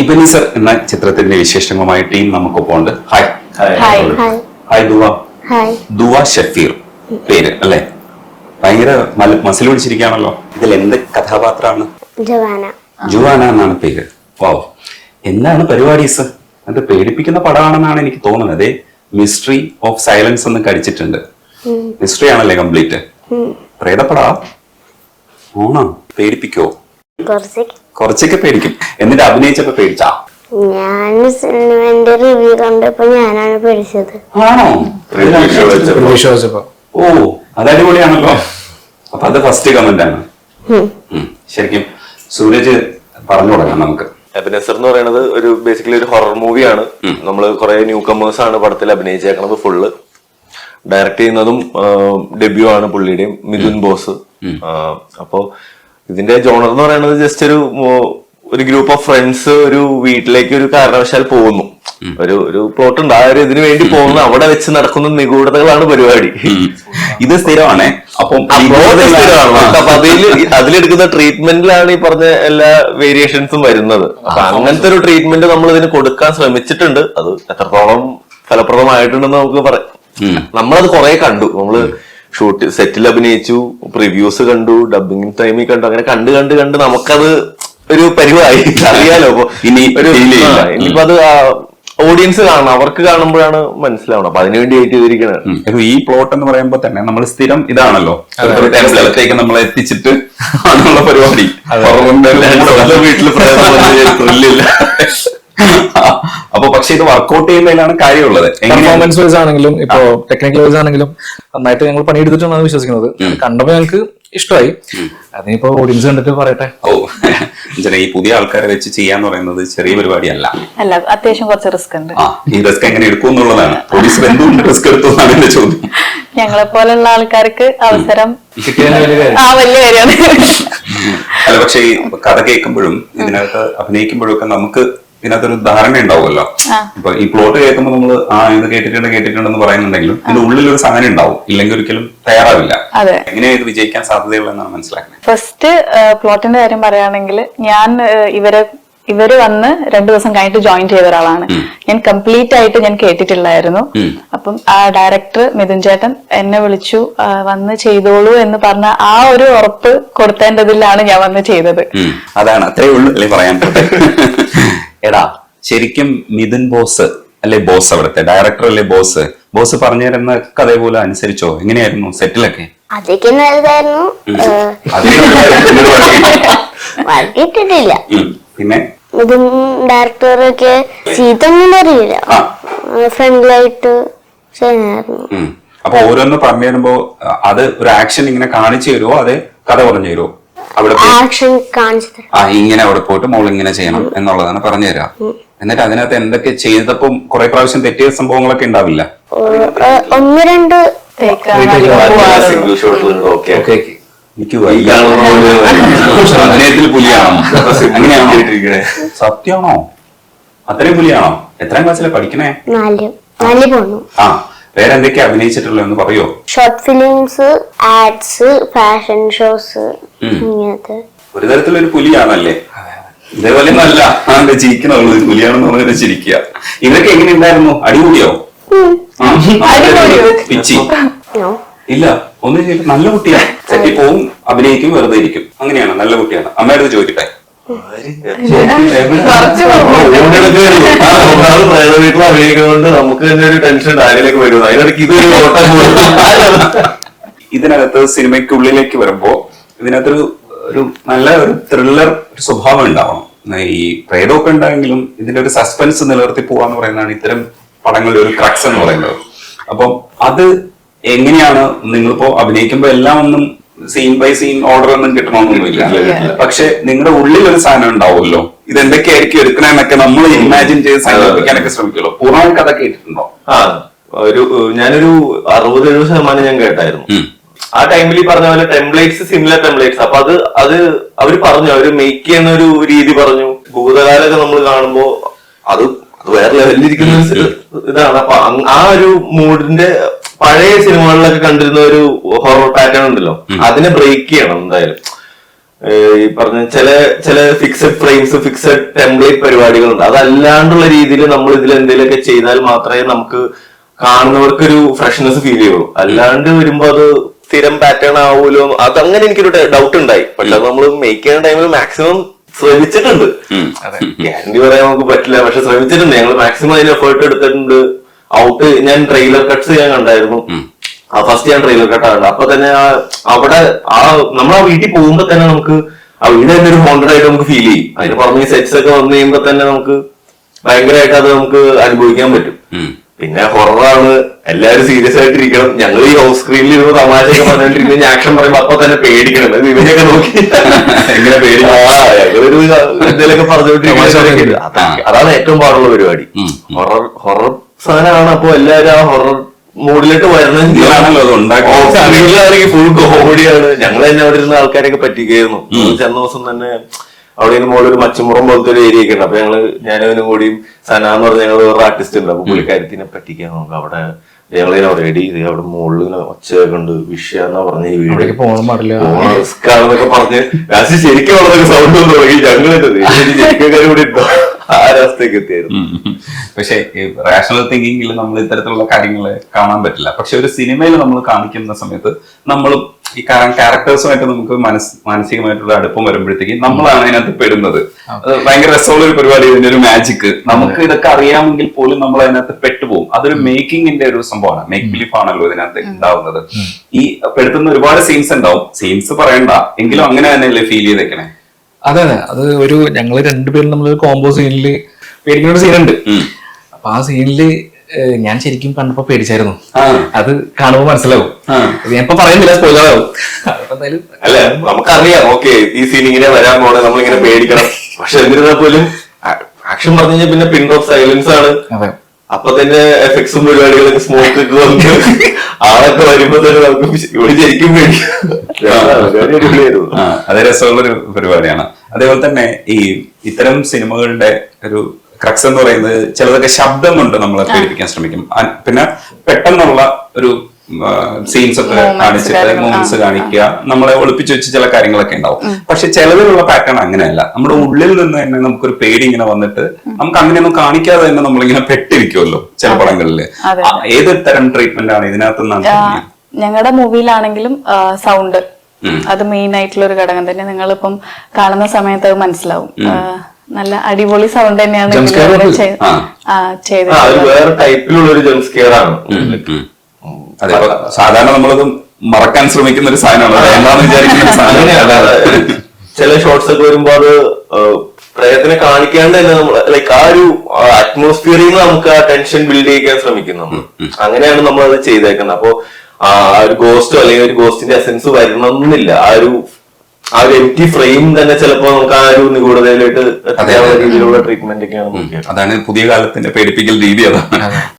ഇബനീസർ എന്ന ചിത്രത്തിന്റെ വിശേഷങ്ങളുമായി ടീം നമുക്കൊപ്പം ഉണ്ട് hi hi Dua. Hi Dua Shafeer പേര് അല്ലെ? ഭയങ്കര മസിൽ പിടിച്ചിരിക്കുകയാണല്ലോ. ഇതിൽ എന്ത് കഥാപാത്രമാണ്? ജവാന. ജുവാന എന്നാണ് പേര്. വാവ് എന്താണ് പരിപാടീസ് അത് പേടിപ്പിക്കുന്ന പടമാണെന്നാണ് എനിക്ക് തോന്നുന്നത്. അതെ മിസ്റ്ററി ഓഫ് സൈലൻസ് എന്ന് കടിച്ചിട്ടുണ്ട്. മിസ്റ്ററി ആണല്ലേ കംപ്ലീറ്റ് പ്രേതപ്പടാ. ഓണോ പേടിപ്പിക്കോ? കുറച്ച് കുറച്ചൊക്കെ പേടിക്കും. എന്നിട്ട് അഭിനയിച്ചപ്പോ പേടിച്ചാ? ഞാൻ സിനിമന്റെ റിവ്യൂ കണ്ടപ്പോ ഞാനാണ് പഠിച്ചത് ആണോ? വിശ്വസിച്ചപ്പോ ഓ അത് അടിപൊളിയാണല്ലോ അപ്പൊ അത് ഫസ്റ്റ് കമന്റ് ആണ്. ഉം. ശരിക്കും സൂരജ് പറഞ്ഞു തുടങ്ങാം നമുക്ക്. എബനസർ എന്ന് പറയുന്നത് ഒരു ബേസിക്കലി ഒരു ഹൊറർ മൂവിയാണ് നമ്മൾ കുറെ ന്യൂ കമേഴ്സ് ആണ് പടത്തിൽ അഭിനയിച്ചേക്കണത് ഫുള്ള് ഡയറക്ട് ചെയ്യുന്നതും ഡെബ്യൂ ആണ് പുള്ളിയുടെയും മിഥുൻ ബോസ്. അപ്പോ ഇതിന്റെ ജോണർ എന്ന് പറയുന്നത് ജസ്റ്റ് ഒരു ഒരു ഗ്രൂപ്പ് ഓഫ് ഫ്രണ്ട്സ് ഒരു വീട്ടിലേക്ക് ഒരു കാരണവശാൽ പോകുന്നു. ഒരു ഒരു പ്ലോട്ട് ഉണ്ട്. ആ ഒരു ഇതിനു വേണ്ടി പോകുന്നു. അവിടെ വെച്ച് നടക്കുന്ന നിഗൂഢതകളാണ് പരിപാടി. ഇത് സ്ഥിരമാണേ. അപ്പം അതിലെടുക്കുന്ന ട്രീറ്റ്മെന്റിലാണ് ഈ പറഞ്ഞ എല്ലാ വേരിയേഷൻസും വരുന്നത്. അപ്പൊ അങ്ങനത്തെ ഒരു ട്രീറ്റ്മെന്റ് നമ്മൾ ഇതിന് കൊടുക്കാൻ ശ്രമിച്ചിട്ടുണ്ട്. അത് എത്രത്തോളം ഫലപ്രദമായിട്ടുണ്ടെന്ന് നമുക്ക് പറയാം. നമ്മളത് കുറെ കണ്ടു. നമ്മൾ ഷൂട്ട് സെറ്റിൽ അഭിനയിച്ചു പ്രിവ്യൂസ് കണ്ടു ഡബിങ് ടൈമിൽ കണ്ടു അങ്ങനെ കണ്ട് കണ്ട് കണ്ട് നമുക്കത് ഒരു പരിവായി. അറിയാലോ അപ്പൊ ഇനി ഇനിയിപ്പോ അത് ഓഡിയൻസ് കാണണം അവർക്ക് കാണുമ്പോഴാണ് മനസ്സിലാവണം. അപ്പൊ അതിനുവേണ്ടി വെയിറ്റ്. ഈ പ്ലോട്ട് എന്ന് പറയുമ്പോ തന്നെ നമ്മൾ സ്ഥിരം ഇതാണല്ലോ. നമ്മൾ നമ്മളെ എത്തിച്ചിട്ട് ആണുള്ള പരിപാടി. വീട്ടിൽ അപ്പൊ പക്ഷെ ഇത് വർക്ക്ഔട്ട് ചെയ്യുന്നതിലാണ് കാര്യമുള്ളത്. പെർഫോമൻസ് വൈസ് ആണെങ്കിലും ഇപ്പൊ ടെക്നിക്കൽ വൈസ് ആണെങ്കിലും നന്നായിട്ട് ഞങ്ങൾ പണിയെടുത്തിട്ടാണ് വിശ്വസിക്കുന്നത്. കണ്ടപ്പോ ഞങ്ങൾക്ക് ഇഷ്ടമായി. അതിനിപ്പോ ഓഡിയൻസ് കണ്ടിട്ട് പറയട്ടെ. ഓ ഈ പുതിയ ആൾക്കാരെ വെച്ച് ചെയ്യാന്ന് പറയുന്നത് ചെറിയ പരിപാടിയല്ല. അല്ല അത്യാവശ്യം കുറച്ച് റിസ്ക് ഉണ്ട്. ആ ഈ റിസ്ക് എങ്ങനെ എടുക്കും എന്നുള്ളതാണ്. പ്രൊഡ്യൂസർ എന്തുകൊണ്ട് റിസ്ക് എടുത്തു എന്നാണ് എന്റെ ചോദ്യം. ഞങ്ങളെ പോലുള്ള ആൾക്കാർക്ക് അവസരം ആ വലിയ കാര്യമാണ് അല്ല പക്ഷേ ഈ കഥ കേൾക്കുമ്പോഴും ഇതിനകത്ത് അഭിനയിക്കുമ്പോഴും ഒക്കെ നമുക്ക് ഇതിനകത്തൊരു ധാരണ ഉണ്ടാവുമല്ലോ. അപ്പൊ ഇപ്പൊ ഈ പ്ലോട്ട് കേൾക്കുമ്പോൾ നമ്മൾ ആ ഇത് കേട്ടിട്ടുണ്ട് കേട്ടിട്ടുണ്ടെന്ന് പറയുന്നുണ്ടെങ്കിലും ഇതിന്റെ ഉള്ളിൽ ഒരു സാധനം ഉണ്ടാവും. ഇല്ലെങ്കിൽ ഒരിക്കലും തയ്യാറാവില്ല. എങ്ങനെയാണ് എങ്ങനെയാ ഇത് വിജയിക്കാൻ സാധ്യതയുള്ളതെന്നാണ് മനസ്സിലാക്കുന്നത്? ഫസ്റ്റ് പ്ലോട്ടിന്റെ കാര്യം പറയുകയാണെങ്കിൽ ഞാൻ ഇവരെ ഇവർ വന്ന് രണ്ടു ദിവസം കഴിഞ്ഞിട്ട് ജോയിൻ ചെയ്ത ഒരാളാണ്. ഞാൻ കംപ്ലീറ്റ് ആയിട്ട് ഞാൻ കേട്ടിട്ടില്ലായിരുന്നു. അപ്പം ആ ഡയറക്ടർ മിഥുൻ ചേട്ടൻ എന്നെ വിളിച്ചു വന്ന് ചെയ്തോളൂ എന്ന് പറഞ്ഞ ആ ഒരു ഉറപ്പ് കൊടുത്തേണ്ടതിലാണ് ഞാൻ വന്ന് ചെയ്തത്. അതാണ്. അത്രേ ഉള്ളൂ അല്ലേ പറയാൻ എടാ ശരിക്കും മിഥുൻ ബോസ് അല്ലെ ബോസ് അവിടുത്തെ? ഡയറക്ടർ അല്ലേ ബോസ്? ബോസ് പറഞ്ഞു തരുന്ന അതേപോലെ അനുസരിച്ചോ? എങ്ങനെയായിരുന്നു? സെറ്റിലൊക്കെ അതൊക്കെ നല്ലതായിരുന്നു. പിന്നെ? ഇതും ഡയറക്ടറൊക്കെ ചീത്തൊന്നും അറിയില്ല. ചെയ്യായിരുന്നു. ഉം. അപ്പൊ ഓരോന്ന് പറഞ്ഞു തരുമ്പോ അത് ഒരു ആക്ഷൻ ഇങ്ങനെ കാണിച്ചു തരുമോ അതെ കഥ പറഞ്ഞു തരുമോ അവിടെ ആക്ഷൻ കാണിച്ചു ആ ഇങ്ങനെ അവിടെ പോയിട്ട് മോൾ ഇങ്ങനെ ചെയ്യണം എന്നുള്ളതാണ് പറഞ്ഞു തരാം. എന്നിട്ട് അതിനകത്ത് എന്തൊക്കെ ചെയ്തപ്പം കുറെ പ്രാവശ്യം തെറ്റിയ സംഭവങ്ങളൊക്കെ ഉണ്ടാവില്ല? ഒന്ന് രണ്ട് എനിക്ക് അഭിനയത്തിൽ പുലിയാണോ? അങ്ങനെയാണോ? സത്യമാണോ? അത്രയും പുലിയാണോ? എത്രാം ക്ലാസ്സിലെ പഠിക്കണേ? നാല്. നാല് പോന്നു. ആ വേറെന്തൊക്കെയാ അഭിനയിച്ചിട്ടുള്ളത് എന്ന് പറയോ? Short films ads fashion shows ഒരു തരത്തിലൊരു പുലിയാണല്ലേ? ഇതേപോലെ നല്ല ആണ്ട് ചിരിക്കണുള്ളൂ. പുലിയാണെന്ന് പറഞ്ഞിട്ട് ചിരിക്കുക. ഇവരൊക്കെ എങ്ങനെ ഉണ്ടായിരുന്നു? അടിപൊളിയോ? ആ, പിച്ചി. നോ. ഇല്ല. ഒന്നും ചെയ്യില്ല നല്ല കുട്ടിയാ. സെറ്റിൽ പോവും അഭിനയിക്കും വെറുതെ ഇരിക്കും. അങ്ങനെയാണ് നല്ല കുട്ടിയാണ്. അമ്മയുടെ അടുത്ത് ചോദിക്കട്ടെ? വീട്ടിൽ അഭിനയിക്കുന്നതുകൊണ്ട് നമുക്ക് തന്നെ ഒരു ടെൻഷൻ ആരിലേക്ക് വരും. അതിനിടയ്ക്ക് ഇതൊരു ഓട്ടം പോകും ഇതിനകത്ത് സിനിമയ്ക്കുള്ളിലേക്ക് വരുമ്പോ ഇതിനകത്തൊരു ഒരു നല്ല ഒരു ത്രില്ലർ സ്വഭാവം ഉണ്ടാവണം. ഈ പ്രേതമൊക്കെ ഉണ്ടായെങ്കിലും ഇതിന്റെ ഒരു സസ്പെൻസ് നിലനിർത്തി പോവാന്ന് പറയുന്നതാണ് ഇത്തരം പടങ്ങളുടെ ഒരു ക്രക്സ് എന്ന് പറയുന്നത്. അപ്പം അത് എങ്ങനെയാണ് നിങ്ങളിപ്പോ അഭിനയിക്കുമ്പോ എല്ലാം ഒന്നും സീൻ ബൈ സീൻ ഓർഡർ ഒന്നും കിട്ടണമെന്നൊന്നുമില്ല. പക്ഷെ നിങ്ങളുടെ ഉള്ളിൽ ഒരു സാധനം ഉണ്ടാവുമല്ലോ. ഇത് എന്തൊക്കെയായിരിക്കും എടുക്കണമെന്നൊക്കെ നമ്മൾ ഇമാജിൻ ചെയ്ത് സങ്കല്പിക്കാനൊക്കെ ശ്രമിക്കുമല്ലോ. പൂർണമായി കഥ കേട്ടിട്ടുണ്ടോ? ആ ഒരു ഞാനൊരു അറുപത് എഴുപത് ശതമാനം ഞാൻ കേട്ടായിരുന്നു. ആ ടൈമിൽ ഈ പറഞ്ഞ പോലെ ടെംപ്ലേറ്റ്സ് സിമിലർ ടെംപ്ലേറ്റ്സ് അപ്പൊ അത് അത് അവർ പറഞ്ഞു അവർ മേക്ക് ചെയ്യുന്ന ഒരു രീതി പറഞ്ഞു. ഭൂതകാലൊക്കെ നമ്മൾ കാണുമ്പോ അത് അത് വേറെ ലെവലിലിരിക്കുന്ന ഇതാണ്. അപ്പൊ ആ ഒരു മൂഡിന്റെ പഴയ സിനിമകളിലൊക്കെ കണ്ടിരുന്ന ഒരു ഹൊറർ പാറ്റേൺ ഉണ്ടല്ലോ. അതിനെ ബ്രേക്ക് ചെയ്യണം എന്തായാലും. ഈ പറഞ്ഞ ചില ചില ഫിക്സഡ് ഫ്രെയിംസ് ഫിക്സഡ് ടെംപ്ലേറ്റ് പരിപാടികളുണ്ട്. അതല്ലാണ്ടുള്ള രീതിയിൽ നമ്മൾ ഇതിൽ എന്തെങ്കിലുമൊക്കെ ചെയ്താൽ മാത്രമേ നമുക്ക് കാണുന്നവർക്കൊരു ഫ്രഷ്നെസ് ഫീൽ ചെയ്യുള്ളൂ. അല്ലാണ്ട് വരുമ്പോ അത് സ്ഥിരം പാറ്റേൺ ആവൂലോ അതങ്ങനെ എനിക്കൊരു ഡൗട്ട് ഉണ്ടായി. പക്ഷെ അത് നമ്മൾ മേക്ക് ചെയ്യുന്ന ടൈമിൽ മാക്സിമം ശ്രമിച്ചിട്ടുണ്ട്. ഗ്യാരണ്ടി പറയാൻ നമുക്ക് പറ്റില്ല. പക്ഷെ ശ്രമിച്ചിട്ടുണ്ട്. ഞങ്ങൾ മാക്സിമം അതിന് എഫേർട്ട് എടുത്തിട്ടുണ്ട്. ഔട്ട് ഞാൻ ട്രെയിലർ കട്ട്സ് ഞാൻ കണ്ടായിരുന്നു. ആ ഫസ്റ്റ് ഞാൻ ട്രെയിലർ കട്ട് കണ്ടു അപ്പൊ തന്നെ ആ അവിടെ ആ നമ്മൾ ആ വീട്ടിൽ പോകുമ്പോ തന്നെ നമുക്ക് ആ വീട് തന്നെ ഒരു ഹോണ്ടഡ് ആയിട്ട് നമുക്ക് ഫീൽ ചെയ്യും. അതിന് പുറമെ സെറ്റ്സ് ഒക്കെ വന്നു കഴിയുമ്പോ തന്നെ നമുക്ക് ഭയങ്കരമായിട്ട് അത് നമുക്ക് അനുഭവിക്കാൻ പറ്റും. പിന്നെ ഹൊററാണ് എല്ലാരും സീരിയസ് ആയിട്ട് ഇരിക്കണം ഞങ്ങൾ ഈ ഹൗസ് സ്ക്രീനിൽ ഇരുന്ന് തമാശയൊക്കെ ഒക്കെ ഞാൻ ആക്ഷൻ പറയുമ്പോ അപ്പൊ തന്നെ പേടിക്കണം. ഇവനെയൊക്കെ നോക്കി. എങ്ങനെ പേടിക്കും? പറഞ്ഞു എന്തെങ്കിലുമൊക്കെ പറഞ്ഞോണ്ടിരിക്കുന്നത് അതാണ് ഏറ്റവും പാടുള്ള പരിപാടി. ഹൊറർ ഹൊറർ സാധനമാണ്. അപ്പൊ എല്ലാവരും ആ ഹൊറർ ഉണ്ടാക്കുന്നത്. വരുന്നതാണെങ്കിൽ ഫുൾ കോമഡിയാണ് ഞങ്ങൾ തന്നെ അവിടെ ഇരുന്ന ആൾക്കാരെയൊക്കെ പറ്റിക്കായിരുന്നു ചെന്ന ദിവസം തന്നെ അവിടെ നിന്ന് മുകളിൽ ഒരു മച്ചുമുറം പോലത്തെ ഒരു ഏരിയ ഒക്കെ ഉണ്ട്. അപ്പൊ ഞങ്ങൾ ഞാനവനും കൂടിയും സന എന്ന് പറഞ്ഞ ഞങ്ങൾ വേറെ ആർട്ടിസ്റ്റ് ഉണ്ട്. അപ്പൊ പുള്ളിക്കാരത്തിനെ പറ്റിക്കാൻ നോക്കാം അവിടെ ഞങ്ങളിങ്ങനെ റെഡി ചെയ്ത് അവിടെ മുകളിൽ ഇങ്ങനെ ഒച്ചയൊക്കെ ഉണ്ട്. വിഷയ എന്നാ പറഞ്ഞ ഈ വീട്. റിസ്ക് ആണെന്നൊക്കെ പറഞ്ഞ്. ലാസ്റ്റ് ശരിക്കും വളരെ സൗണ്ട് ഒന്നും തുടങ്ങി. ഞങ്ങളിത് ശരിക്കും കൂടി ഉണ്ടോ? ആ ഒരവസ്ഥയൊക്കെ എത്തിയായിരുന്നു പക്ഷെ റാഷണൽ തിങ്കിങ്ങിൽ നമ്മൾ ഇത്തരത്തിലുള്ള കാര്യങ്ങളെ കാണാൻ പറ്റില്ല. പക്ഷെ ഒരു സിനിമയിൽ നമ്മൾ കാണിക്കുന്ന സമയത്ത് നമ്മൾ ഈ ക്യാരക്ടേഴ്സുമായിട്ട് നമുക്ക് മനസ് മാനസികമായിട്ടുള്ള അടുപ്പം വരുമ്പോഴത്തേക്കും നമ്മളാണ് അതിനകത്ത് പെടുന്നത്. അത് ഭയങ്കര രസമുള്ള ഒരു പരിപാടി ഇതിന്റെ ഒരു മാജിക് നമുക്ക് ഇതൊക്കെ അറിയാമെങ്കിൽ പോലും നമ്മൾ അതിനകത്ത് പെട്ടുപോകും. അതൊരു മേക്കിങ്ങിന്റെ ഒരു സംഭവമാണ്. മേക്ക് ബിലീഫ് ആണല്ലോ ഇതിനകത്ത് ഉണ്ടാവുന്നത്. ഈ പെടുത്തുന്ന ഒരുപാട് സീൻസ് ഉണ്ടാവും. സീൻസ് പറയണ്ട. എങ്കിലും അങ്ങനെ തന്നെയല്ലേ ഫീൽ ചെയ്തേക്കണേ. അതെ അതെ അത് ഒരു ഞങ്ങൾ രണ്ടുപേരും നമ്മൾ കോമ്പോ സീനിൽ പേടിക്കുന്ന ഒരു സീനുണ്ട്. അപ്പൊ ആ സീനിൽ ഞാൻ ശരിക്കും കണ്ടപ്പോ പേടിച്ചായിരുന്നു. അത് കാണുമ്പോ മനസ്സിലാവും. ഞാൻ ഇപ്പൊ പറയുന്നില്ല സ്പോയിലറാവും അല്ല നമുക്കറിയാം. ഓക്കെ ഈ സീൻ ഇങ്ങനെ വരാൻ പോണേ നമ്മളിങ്ങനെ പേടിക്കണം. പക്ഷെ എന്നിരുന്നാൽ പോലും ആക്ഷൻ പറഞ്ഞു കഴിഞ്ഞാൽ പിന്നെ പിൻ ഓഫ് സൈലൻസ് ആണ്. അതെ. അപ്പൊ തന്നെ എഫക്ട്സും പരിപാടികളൊക്കെ സ്മോക്ക് ഒക്കെ വന്ന് ആളൊക്കെ വരുമ്പോ തന്നെ നമുക്ക് ഇവിടെ ശരിക്കും പേടിക്കും. അത് രസമുള്ളൊരു പരിപാടിയാണ്. അതേപോലെ തന്നെ ഈ ഇത്തരം സിനിമകളുടെ ഒരു ക്രക്സ് എന്ന് പറയുന്നത് ചിലതൊക്കെ ശബ്ദം കൊണ്ട് നമ്മളെ പേടിപ്പിക്കാൻ ശ്രമിക്കും. പിന്നെ പെട്ടെന്നുള്ള ഒരു സീൻസ് ഒക്കെ കാണിച്ചിട്ട് മൂമെന്റ്സ് കാണിക്കുക നമ്മളെ ഒളിപ്പിച്ചു വെച്ച് ചില കാര്യങ്ങളൊക്കെ ഉണ്ടാവും. പക്ഷെ ചിലതിലുള്ള പാറ്റേൺ അങ്ങനെയല്ല. നമ്മുടെ ഉള്ളിൽ നിന്ന് തന്നെ നമുക്കൊരു പേടി ഇങ്ങനെ വന്നിട്ട് നമുക്ക് അങ്ങനെയൊന്നും കാണിക്കാതെ തന്നെ നമ്മളിങ്ങനെ പെട്ടിരിക്കുമല്ലോ ചില പടങ്ങളിൽ. ഏത് തരം ട്രീറ്റ്മെന്റ് ആണ് ഇതിനകത്ത് ഞങ്ങളുടെ മൂവിയിലാണെങ്കിലും സൗണ്ട്. അത് മെയിൻ ആയിട്ടുള്ള ഒരു ഘടകം തന്നെ. നിങ്ങളിപ്പം കാണുന്ന സമയത്ത് അത് മനസ്സിലാവും. നല്ല അടിപൊളി സൗണ്ട് തന്നെയാണ് വേറെ ടൈപ്പിലുള്ള ഒരു ജംപ് സ്കെയർ ആണ്. സാധാരണ നമ്മളത് മറക്കാൻ ശ്രമിക്കുന്ന ഒരു സാധനമാണ് വിചാരിക്കുന്ന ചില ഷോർട്സ് ഒക്കെ വരുമ്പോ അത് പ്രേയത്തിനെ കാണിക്കാണ്ട് തന്നെ നമ്മൾ ലൈക്ക് ആ ഒരു അറ്റ്മോസ്ഫിയറിൽ നിന്ന് നമുക്ക് ആ ടെൻഷൻ ബിൽഡ് ചെയ്യിക്കാൻ ശ്രമിക്കുന്നു. അങ്ങനെയാണ് നമ്മൾ അത് ചെയ്തേക്കുന്നത്. അപ്പോ ആ ഒരു ഗോസ്റ്റോ അല്ലെങ്കിൽ ഒരു ഗോസ്റ്റിന്റെ എസെൻസ് വരണമെന്നില്ല. ആ ഒരു ആ ഒരു എം ടി ഫ്രെയിം തന്നെ ചിലപ്പോ നമുക്ക് ആ ഒരു നിഗൂഢതയിലോട്ട് രീതിയിലുള്ള ട്രീറ്റ്മെന്റ് ഒക്കെയാണ് അതാണ് പുതിയ കാലത്തിന്റെ പേടിപ്പിക്കൽ രീതി അതാണ്.